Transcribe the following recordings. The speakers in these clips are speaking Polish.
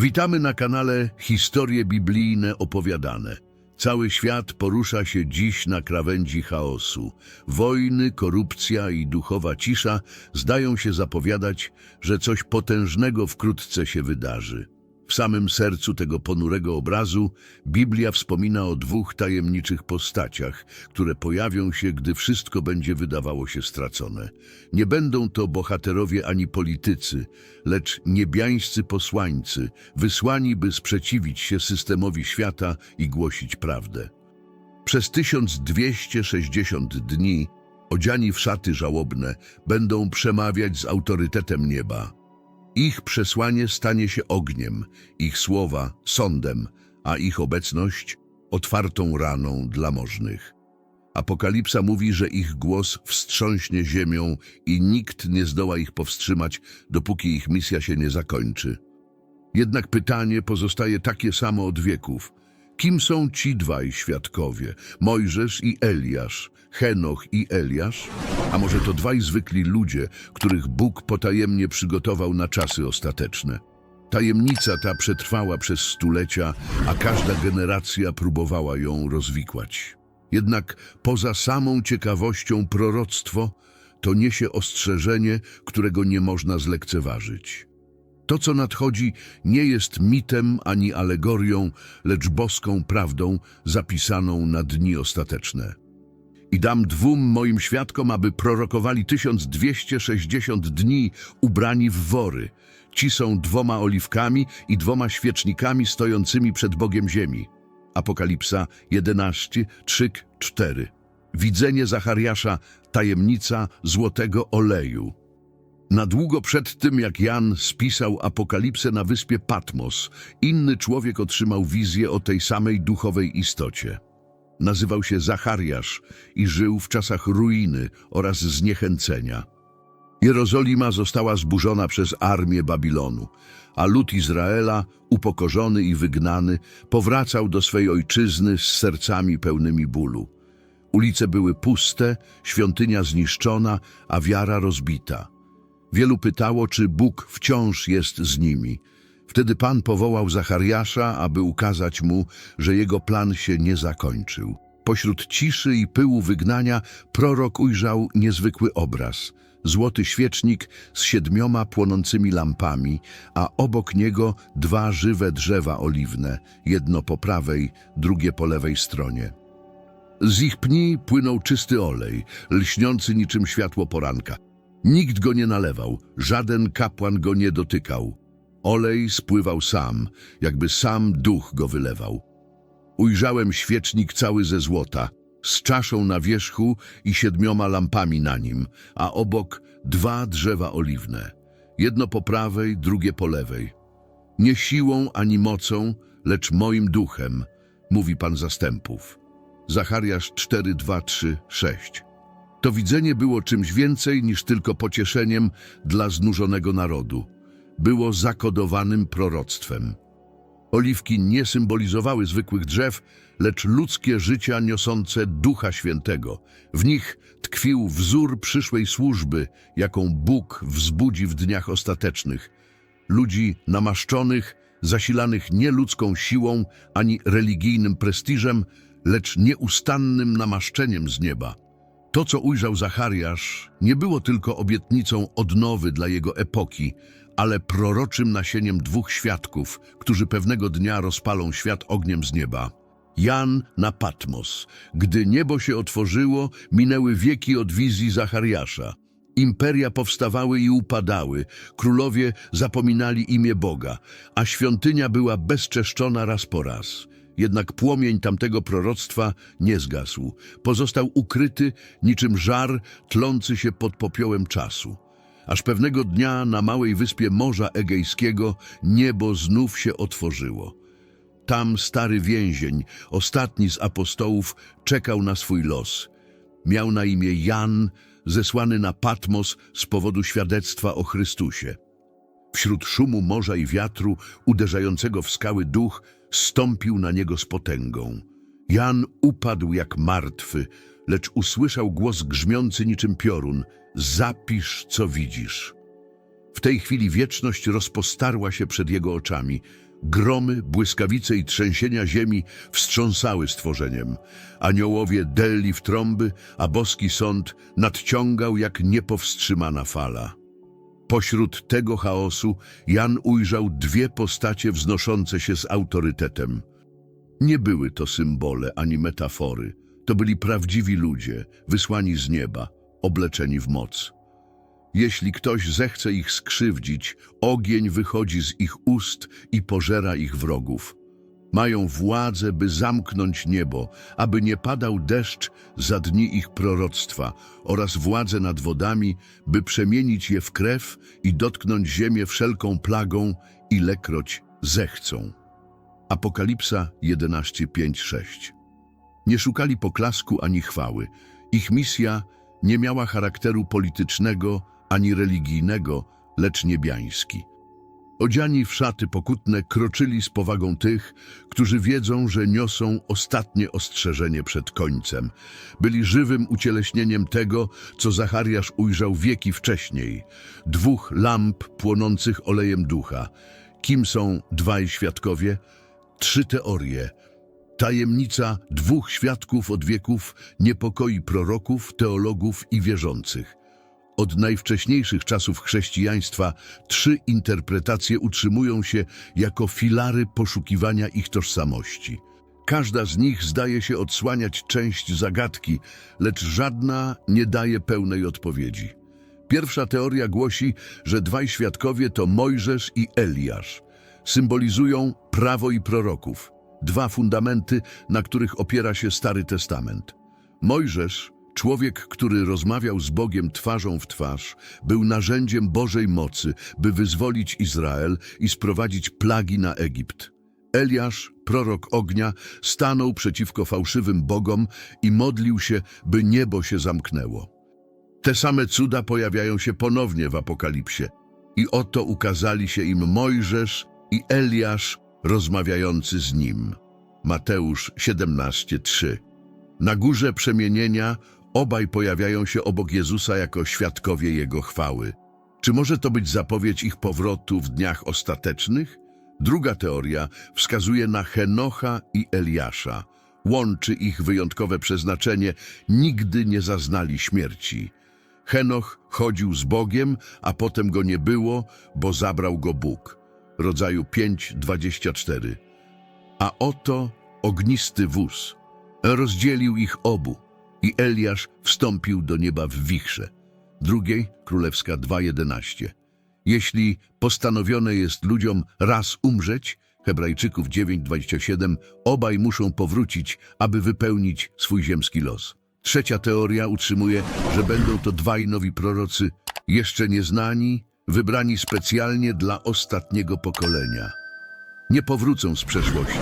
Witamy na kanale Historie Biblijne Opowiadane. Cały świat porusza się dziś na krawędzi chaosu. Wojny, korupcja i duchowa cisza zdają się zapowiadać, że coś potężnego wkrótce się wydarzy. W samym sercu tego ponurego obrazu Biblia wspomina o dwóch tajemniczych postaciach, które pojawią się, gdy wszystko będzie wydawało się stracone. Nie będą to bohaterowie ani politycy, lecz niebiańscy posłańcy, wysłani, by sprzeciwić się systemowi świata i głosić prawdę. Przez 1260 dni, odziani w szaty żałobne, będą przemawiać z autorytetem nieba. Ich przesłanie stanie się ogniem, ich słowa sądem, a ich obecność otwartą raną dla możnych. Apokalipsa mówi, że ich głos wstrząśnie ziemią i nikt nie zdoła ich powstrzymać, dopóki ich misja się nie zakończy. Jednak pytanie pozostaje takie samo od wieków. Kim są ci dwaj świadkowie, Mojżesz i Eliasz, Henoch i Eliasz? A może to dwaj zwykli ludzie, których Bóg potajemnie przygotował na czasy ostateczne? Tajemnica ta przetrwała przez stulecia, a każda generacja próbowała ją rozwikłać. Jednak poza samą ciekawością proroctwo to niesie ostrzeżenie, którego nie można zlekceważyć. To, co nadchodzi, nie jest mitem ani alegorią, lecz boską prawdą zapisaną na dni ostateczne. I dam dwóm moim świadkom, aby prorokowali 1260 dni ubrani w wory. Ci są dwoma oliwkami i dwoma świecznikami stojącymi przed Bogiem ziemi. Apokalipsa 11, 3, 4. Widzenie Zachariasza, tajemnica złotego oleju. Na długo przed tym, jak Jan spisał Apokalipsę na wyspie Patmos, inny człowiek otrzymał wizję o tej samej duchowej istocie. Nazywał się Zachariasz i żył w czasach ruiny oraz zniechęcenia. Jerozolima została zburzona przez armię Babilonu, a lud Izraela, upokorzony i wygnany, powracał do swej ojczyzny z sercami pełnymi bólu. Ulice były puste, świątynia zniszczona, a wiara rozbita. Wielu pytało, czy Bóg wciąż jest z nimi. Wtedy Pan powołał Zachariasza, aby ukazać mu, że jego plan się nie zakończył. Pośród ciszy i pyłu wygnania prorok ujrzał niezwykły obraz. Złoty świecznik z siedmioma płonącymi lampami, a obok niego dwa żywe drzewa oliwne, jedno po prawej, drugie po lewej stronie. Z ich pni płynął czysty olej, lśniący niczym światło poranka. Nikt go nie nalewał, żaden kapłan go nie dotykał. Olej spływał sam, jakby sam duch go wylewał. Ujrzałem świecznik cały ze złota, z czaszą na wierzchu i siedmioma lampami na nim, a obok dwa drzewa oliwne. Jedno po prawej, drugie po lewej. Nie siłą ani mocą, lecz moim duchem, mówi Pan zastępów. Zachariasz 4, 2, 3, 6. To widzenie było czymś więcej niż tylko pocieszeniem dla znużonego narodu. Było zakodowanym proroctwem. Oliwki nie symbolizowały zwykłych drzew, lecz ludzkie życia niosące Ducha Świętego. W nich tkwił wzór przyszłej służby, jaką Bóg wzbudzi w dniach ostatecznych. Ludzi namaszczonych, zasilanych nie ludzką siłą ani religijnym prestiżem, lecz nieustannym namaszczeniem z nieba. To, co ujrzał Zachariasz, nie było tylko obietnicą odnowy dla jego epoki, ale proroczym nasieniem dwóch świadków, którzy pewnego dnia rozpalą świat ogniem z nieba. Jan na Patmos. Gdy niebo się otworzyło, minęły wieki od wizji Zachariasza. Imperia powstawały i upadały, królowie zapominali imię Boga, a świątynia była bezczeszczona raz po raz. Jednak płomień tamtego proroctwa nie zgasł. Pozostał ukryty niczym żar tlący się pod popiołem czasu. Aż pewnego dnia na małej wyspie Morza Egejskiego niebo znów się otworzyło. Tam stary więzień, ostatni z apostołów, czekał na swój los. Miał na imię Jan, zesłany na Patmos z powodu świadectwa o Chrystusie. Wśród szumu morza i wiatru, uderzającego w skały duch, stąpił na niego z potęgą. Jan upadł jak martwy, lecz usłyszał głos grzmiący niczym piorun. Zapisz, co widzisz. W tej chwili wieczność rozpostarła się przed jego oczami. Gromy, błyskawice i trzęsienia ziemi wstrząsały stworzeniem. Aniołowie delli w trąby, a boski sąd nadciągał jak niepowstrzymana fala. Pośród tego chaosu Jan ujrzał dwie postacie wznoszące się z autorytetem. Nie były to symbole ani metafory. To byli prawdziwi ludzie, wysłani z nieba, obleczeni w moc. Jeśli ktoś zechce ich skrzywdzić, ogień wychodzi z ich ust i pożera ich wrogów. Mają władzę, by zamknąć niebo, aby nie padał deszcz za dni ich proroctwa oraz władzę nad wodami, by przemienić je w krew i dotknąć ziemię wszelką plagą, ilekroć zechcą. Apokalipsa 11:5-6 Nie szukali poklasku ani chwały. Ich misja nie miała charakteru politycznego ani religijnego, lecz niebiański. Odziani w szaty pokutne kroczyli z powagą tych, którzy wiedzą, że niosą ostatnie ostrzeżenie przed końcem. Byli żywym ucieleśnieniem tego, co Zachariasz ujrzał wieki wcześniej. Dwóch lamp płonących olejem ducha. Kim są dwaj świadkowie? Trzy teorie. Tajemnica dwóch świadków od wieków niepokoi proroków, teologów i wierzących. Od najwcześniejszych czasów chrześcijaństwa trzy interpretacje utrzymują się jako filary poszukiwania ich tożsamości. Każda z nich zdaje się odsłaniać część zagadki, lecz żadna nie daje pełnej odpowiedzi. Pierwsza teoria głosi, że dwaj świadkowie to Mojżesz i Eliasz. Symbolizują prawo i proroków, dwa fundamenty, na których opiera się Stary Testament. Mojżesz Człowiek, który rozmawiał z Bogiem twarzą w twarz, był narzędziem Bożej mocy, by wyzwolić Izrael i sprowadzić plagi na Egipt. Eliasz, prorok ognia, stanął przeciwko fałszywym bogom i modlił się, by niebo się zamknęło. Te same cuda pojawiają się ponownie w Apokalipsie. I oto ukazali się im Mojżesz i Eliasz rozmawiający z nim. Mateusz 17:3. Na górze przemienienia Obaj pojawiają się obok Jezusa jako świadkowie Jego chwały. Czy może to być zapowiedź ich powrotu w dniach ostatecznych? Druga teoria wskazuje na Henocha i Eliasza. Łączy ich wyjątkowe przeznaczenie, nigdy nie zaznali śmierci. Henoch chodził z Bogiem, a potem go nie było, bo zabrał go Bóg. Rodzaju 5:24. A oto ognisty wóz. Rozdzielił ich obu i Eliasz wstąpił do nieba w wichrze. Drugiej, Królewska 2.11. Jeśli postanowione jest ludziom raz umrzeć, Hebrajczyków 9.27, obaj muszą powrócić, aby wypełnić swój ziemski los. Trzecia teoria utrzymuje, że będą to dwaj nowi prorocy, jeszcze nieznani, wybrani specjalnie dla ostatniego pokolenia. Nie powrócą z przeszłości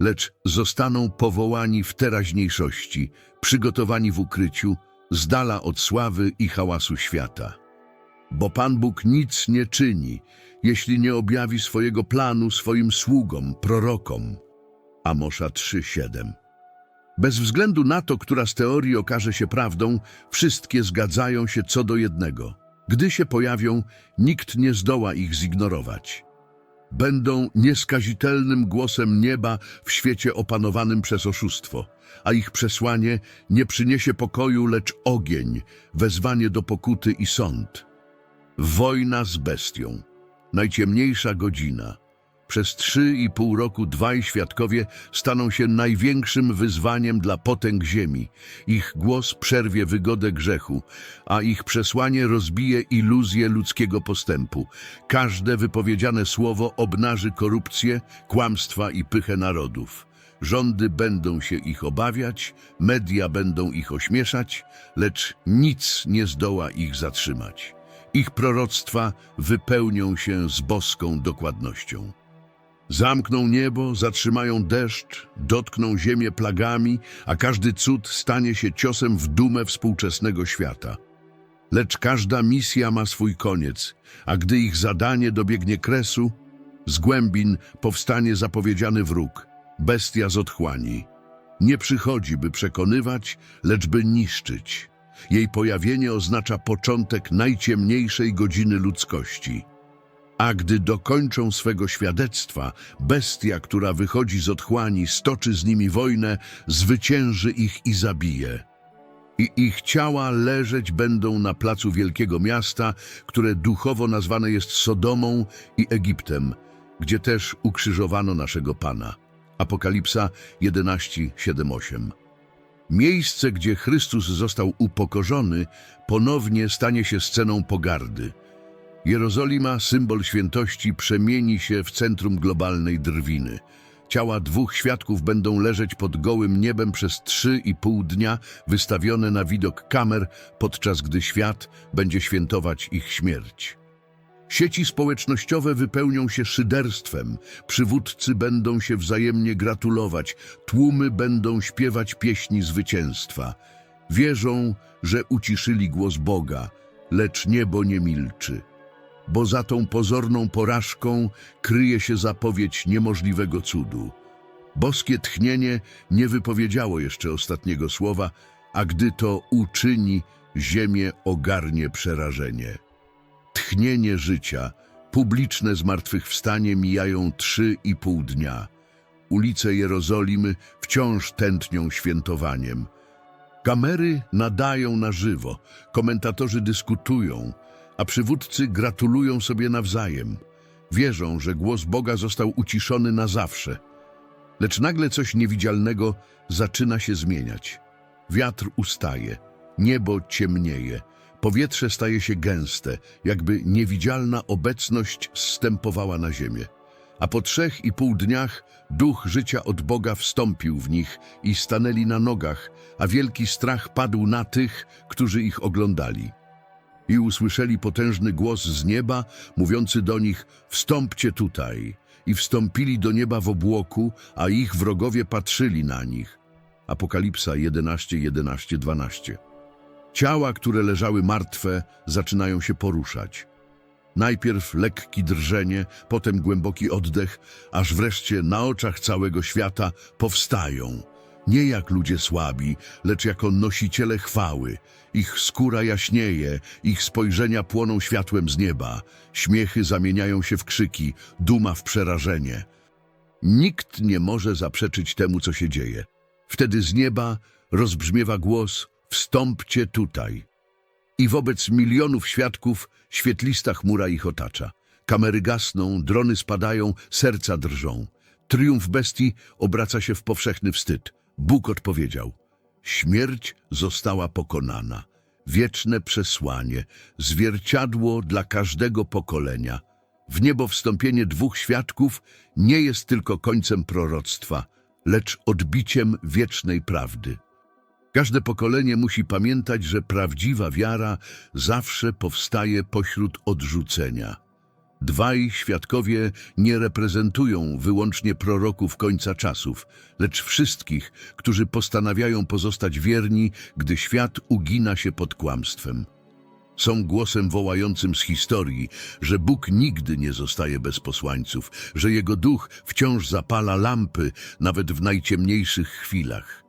lecz zostaną powołani w teraźniejszości, przygotowani w ukryciu, z dala od sławy i hałasu świata. Bo Pan Bóg nic nie czyni, jeśli nie objawi swojego planu swoim sługom, prorokom. Amosza 3:7. Bez względu na to, która z teorii okaże się prawdą, wszystkie zgadzają się co do jednego. Gdy się pojawią, nikt nie zdoła ich zignorować będą nieskazitelnym głosem nieba w świecie opanowanym przez oszustwo, a ich przesłanie nie przyniesie pokoju, lecz ogień, wezwanie do pokuty i sąd. Wojna z bestią, najciemniejsza godzina – przez trzy i pół roku dwaj świadkowie staną się największym wyzwaniem dla potęg ziemi. Ich głos przerwie wygodę grzechu, a ich przesłanie rozbije iluzję ludzkiego postępu. Każde wypowiedziane słowo obnaży korupcję, kłamstwa i pychę narodów. Rządy będą się ich obawiać, media będą ich ośmieszać, lecz nic nie zdoła ich zatrzymać. Ich proroctwa wypełnią się z boską dokładnością. Zamkną niebo, zatrzymają deszcz, dotkną ziemię plagami, a każdy cud stanie się ciosem w dumę współczesnego świata. Lecz każda misja ma swój koniec, a gdy ich zadanie dobiegnie kresu, z głębin powstanie zapowiedziany wróg, bestia z otchłani. Nie przychodzi, by przekonywać, lecz by niszczyć. Jej pojawienie oznacza początek najciemniejszej godziny ludzkości – A gdy dokończą swego świadectwa, bestia, która wychodzi z otchłani, stoczy z nimi wojnę, zwycięży ich i zabije. I ich ciała leżeć będą na placu wielkiego miasta, które duchowo nazwane jest Sodomą i Egiptem, gdzie też ukrzyżowano naszego Pana. Apokalipsa 11, 7, 8. Miejsce, gdzie Chrystus został upokorzony, ponownie stanie się sceną pogardy. Jerozolima, symbol świętości, przemieni się w centrum globalnej drwiny. Ciała dwóch świadków będą leżeć pod gołym niebem przez trzy i pół dnia, wystawione na widok kamer, podczas gdy świat będzie świętować ich śmierć. Sieci społecznościowe wypełnią się szyderstwem, przywódcy będą się wzajemnie gratulować, tłumy będą śpiewać pieśni zwycięstwa. Wierzą, że uciszyli głos Boga, lecz niebo nie milczy bo za tą pozorną porażką kryje się zapowiedź niemożliwego cudu. Boskie tchnienie nie wypowiedziało jeszcze ostatniego słowa, a gdy to uczyni, ziemię ogarnie przerażenie. Tchnienie życia, publiczne zmartwychwstanie mijają trzy i pół dnia. Ulice Jerozolimy wciąż tętnią świętowaniem. Kamery nadają na żywo, komentatorzy dyskutują, a przywódcy gratulują sobie nawzajem. Wierzą, że głos Boga został uciszony na zawsze. Lecz nagle coś niewidzialnego zaczyna się zmieniać. Wiatr ustaje, niebo ciemnieje, powietrze staje się gęste, jakby niewidzialna obecność zstępowała na ziemię. A po trzech i pół dniach duch życia od Boga wstąpił w nich i stanęli na nogach, a wielki strach padł na tych, którzy ich oglądali i usłyszeli potężny głos z nieba, mówiący do nich, wstąpcie tutaj. I wstąpili do nieba w obłoku, a ich wrogowie patrzyli na nich. Apokalipsa 11, 11, 12. Ciała, które leżały martwe, zaczynają się poruszać. Najpierw lekki drżenie, potem głęboki oddech, aż wreszcie na oczach całego świata powstają. Nie jak ludzie słabi, lecz jako nosiciele chwały. Ich skóra jaśnieje, ich spojrzenia płoną światłem z nieba. Śmiechy zamieniają się w krzyki, duma w przerażenie. Nikt nie może zaprzeczyć temu, co się dzieje. Wtedy z nieba rozbrzmiewa głos Wstąpcie tutaj. I wobec milionów świadków świetlista chmura ich otacza. Kamery gasną, drony spadają, serca drżą. Triumf bestii obraca się w powszechny wstyd. Bóg odpowiedział: Śmierć została pokonana. Wieczne przesłanie, zwierciadło dla każdego pokolenia. W niebo wstąpienie dwóch świadków nie jest tylko końcem proroctwa, lecz odbiciem wiecznej prawdy. Każde pokolenie musi pamiętać, że prawdziwa wiara zawsze powstaje pośród odrzucenia. Dwaj świadkowie nie reprezentują wyłącznie proroków końca czasów, lecz wszystkich, którzy postanawiają pozostać wierni, gdy świat ugina się pod kłamstwem. Są głosem wołającym z historii, że Bóg nigdy nie zostaje bez posłańców, że Jego duch wciąż zapala lampy, nawet w najciemniejszych chwilach.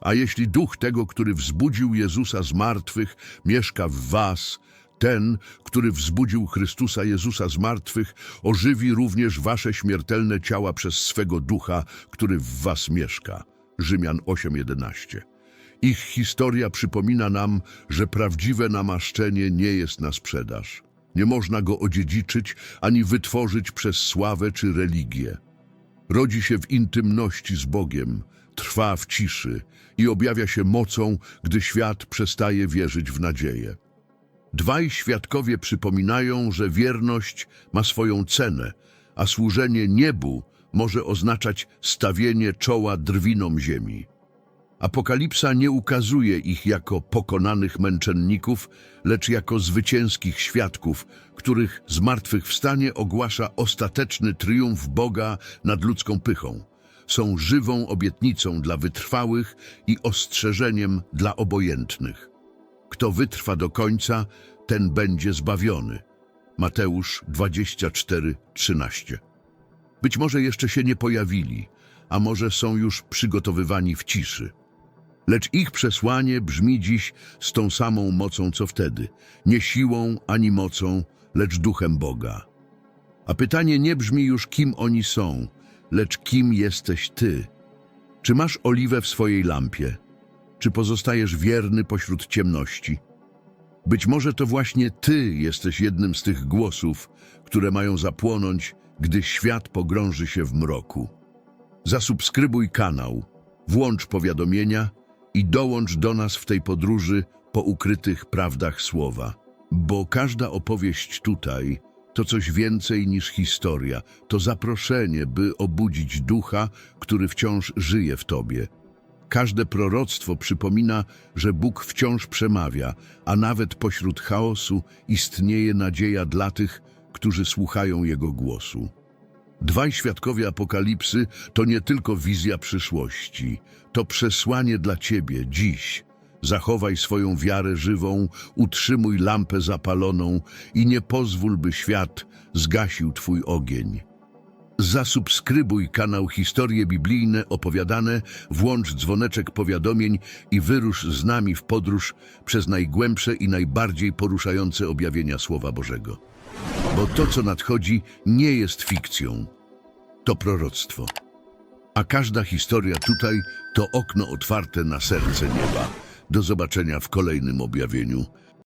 A jeśli duch tego, który wzbudził Jezusa z martwych, mieszka w was, ten, który wzbudził Chrystusa Jezusa z martwych, ożywi również wasze śmiertelne ciała przez swego ducha, który w was mieszka. Rzymian 8:11. Ich historia przypomina nam, że prawdziwe namaszczenie nie jest na sprzedaż. Nie można go odziedziczyć ani wytworzyć przez sławę czy religię. Rodzi się w intymności z Bogiem, trwa w ciszy i objawia się mocą, gdy świat przestaje wierzyć w nadzieję. Dwaj świadkowie przypominają, że wierność ma swoją cenę, a służenie niebu może oznaczać stawienie czoła drwinom ziemi. Apokalipsa nie ukazuje ich jako pokonanych męczenników, lecz jako zwycięskich świadków, których zmartwychwstanie ogłasza ostateczny triumf Boga nad ludzką pychą. Są żywą obietnicą dla wytrwałych i ostrzeżeniem dla obojętnych. Kto wytrwa do końca, ten będzie zbawiony. Mateusz 24:13. Być może jeszcze się nie pojawili, a może są już przygotowywani w ciszy. Lecz ich przesłanie brzmi dziś z tą samą mocą co wtedy, nie siłą ani mocą, lecz duchem Boga. A pytanie nie brzmi już, kim oni są, lecz kim jesteś ty. Czy masz oliwę w swojej lampie? Czy pozostajesz wierny pośród ciemności? Być może to właśnie ty jesteś jednym z tych głosów, które mają zapłonąć, gdy świat pogrąży się w mroku. Zasubskrybuj kanał, włącz powiadomienia i dołącz do nas w tej podróży po ukrytych prawdach słowa. Bo każda opowieść tutaj to coś więcej niż historia, to zaproszenie, by obudzić ducha, który wciąż żyje w tobie. Każde proroctwo przypomina, że Bóg wciąż przemawia, a nawet pośród chaosu istnieje nadzieja dla tych, którzy słuchają Jego głosu. Dwaj świadkowie apokalipsy to nie tylko wizja przyszłości, to przesłanie dla Ciebie dziś. Zachowaj swoją wiarę żywą, utrzymuj lampę zapaloną i nie pozwól, by świat zgasił Twój ogień. Zasubskrybuj kanał Historie Biblijne opowiadane, włącz dzwoneczek powiadomień i wyrusz z nami w podróż przez najgłębsze i najbardziej poruszające objawienia Słowa Bożego. Bo to, co nadchodzi, nie jest fikcją, to proroctwo. A każda historia tutaj to okno otwarte na serce nieba. Do zobaczenia w kolejnym objawieniu.